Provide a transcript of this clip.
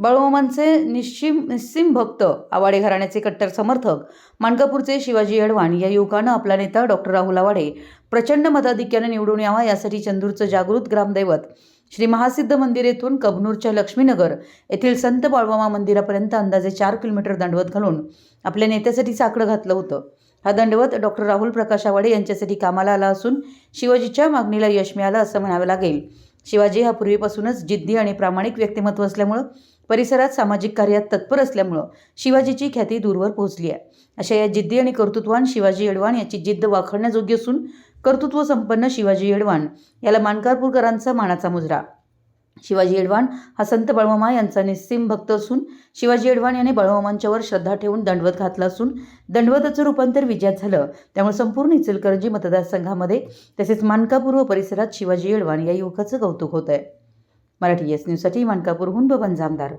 बाळूमामांचे निश्चिम निस्सिम भक्त आवाडे घराण्याचे कट्टर समर्थक माणकापूरचे शिवाजी अडवाण या युवकानं आपला नेता डॉक्टर राहुल आवाडे प्रचंड मताधिक्याने निवडून यावा यासाठी चंदूरचं जागृत ग्रामदैवत श्री महासिद्ध मंदिर येथून कबनूरच्या लक्ष्मीनगर येथील संत बाळवामा मंदिरापर्यंत अंदाजे चार किलोमीटर दंडवत घालून आपल्या नेत्यासाठी साकडं घातलं होतं. हा दंडवत डॉक्टर राहुल प्रकाश आवाडे यांच्यासाठी कामाला आला असून शिवाजीच्या मागणीला यश मिळालं असं म्हणावं लागेल. शिवाजी हा पूर्वीपासूनच जिद्दी आणि प्रामाणिक व्यक्तिमत्व असल्यामुळं परिसरात सामाजिक कार्यात तत्पर असल्यामुळं शिवाजीची ख्याती दूरवर पोहोचली आहे. अशा या जिद्दी आणि कर्तृत्वान शिवाजी येडवाण याची जिद्द वाखडण्याजोगी असून कर्तृत्व संपन्न शिवाजी येडवाण याला मानकारपूरकरांचा मानाचा मुजरा. शिवाजी येडवाण हा संत बळमामा यांचा निस्सीम भक्त असून शिवाजी येडवाण याने बळमामांच्यावर श्रद्धा ठेवून दंडवत घातला असून दंडवताचं रूपांतर विजयात झालं. त्यामुळे संपूर्ण इचलकरंजी मतदारसंघामध्ये तसेच मानकापूर्व परिसरात शिवाजी येडवाण या युवकाचं कौतुक होत आहे मराठी एस न्यूजसाठी मानकापूरहून बबन जामदार.